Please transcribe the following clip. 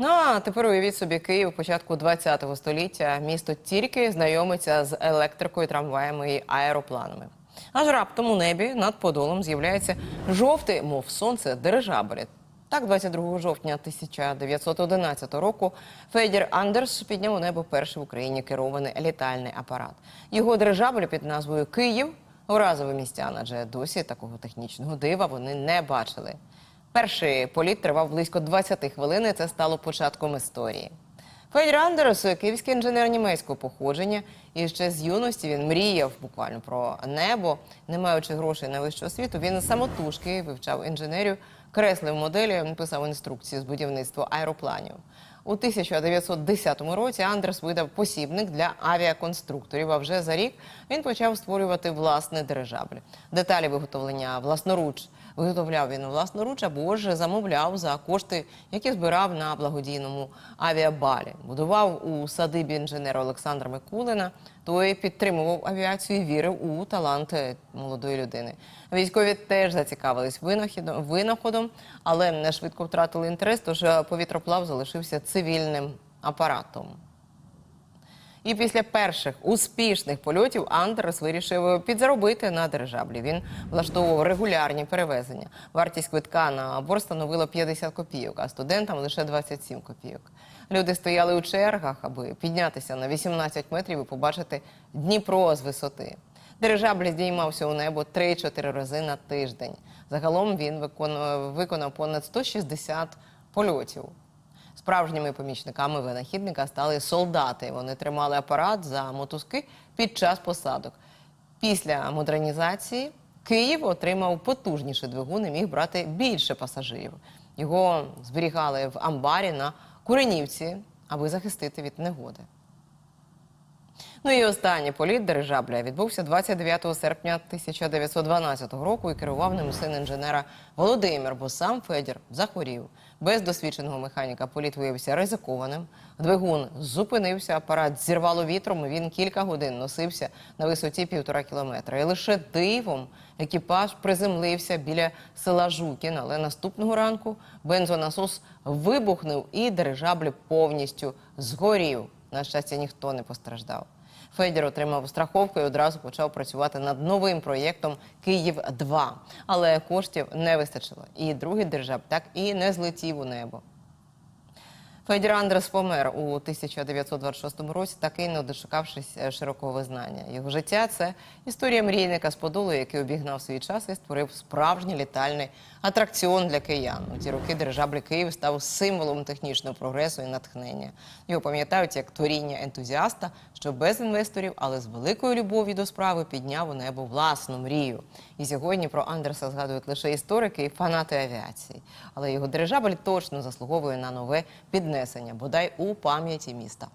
Ну а тепер уявіть собі Київ початку 20-го століття. Місто тільки знайомиться з електрикою, трамваями і аеропланами. Аж раптом у небі над Подолом з'являється жовтий, мов сонце, дирижабль. Так, 22 жовтня 1911 року Федір Андерс підняв у небо перший в Україні керований літальний апарат. Його дирижабль під назвою Київ уразив містян, адже досі такого технічного дива вони не бачили. Перший політ тривав близько 20 хвилин, і це стало початком історії. Федір Андерс – київський інженер німецького походження, і ще з юності він мріяв буквально про небо. Не маючи грошей на вищу освіту, він самотужки вивчав інженерію, креслив моделі, писав інструкції з будівництва аеропланів. У 1910 році Андерс видав посібник для авіаконструкторів. А вже за рік він почав створювати власне дирижабль. Деталі виготовлення власноруч виготовляв він власноруч або ж замовляв за кошти, які збирав на благодійному авіабалі. Будував у садибі інженера Олександра Микулина. Той підтримував авіацію і вірив у талант е, молодої людини. Військові теж зацікавились винаходом, але не швидко втратили інтерес, тож повітроплав залишився цивільним апаратом. І після перших успішних польотів Андерс вирішив підзаробити на дирижаблі. Він влаштовував регулярні перевезення. Вартість квитка на борт становила 50 копійок, а студентам лише 27 копійок. Люди стояли у чергах, аби піднятися на 18 метрів і побачити Дніпро з висоти. Дирижабль здіймався у небо 3-4 рази на тиждень. Загалом він виконав понад 160 польотів. Справжніми помічниками винахідника стали солдати. Вони тримали апарат за мотузки під час посадок. Після модернізації Київ отримав потужніше двигуни. міг брати більше пасажирів. Його зберігали в амбарі на Куренівці, аби захистити від негоди. Ну і останній політ дирижабля відбувся 29 серпня 1912 року і керував ним син інженера Володимир, бо сам Федір захворів. Без досвідченого механіка політ виявився ризикованим. Двигун зупинився, апарат зірвало вітром. і Він кілька годин носився на висоті півтора кілометра. І лише дивом екіпаж приземлився біля села Жукін. Але наступного ранку бензонасос вибухнув і дирижабль повністю згорів. На щастя, ніхто не постраждав. Федір отримав страховку і одразу почав працювати над новим проєктом Київ 2 Але коштів не вистачило. І другий держав так і не злетів у небо. Федір Андрес помер у 1926 році, так і не дошукавшись е, широкого визнання. Його життя це історія мрійника з Подолу, який обігнав свій час і створив справжній літальний атракціон для киян. У ті роки дирижабль Київ став символом технічного прогресу і натхнення. Його пам'ятають як творіння ентузіаста, що без інвесторів, але з великою любов'ю до справи підняв у небо власну мрію. І сьогодні про Андерса згадують лише історики і фанати авіації. Але його дирижабль точно заслуговує на нове піднесення, бодай у пам'яті міста.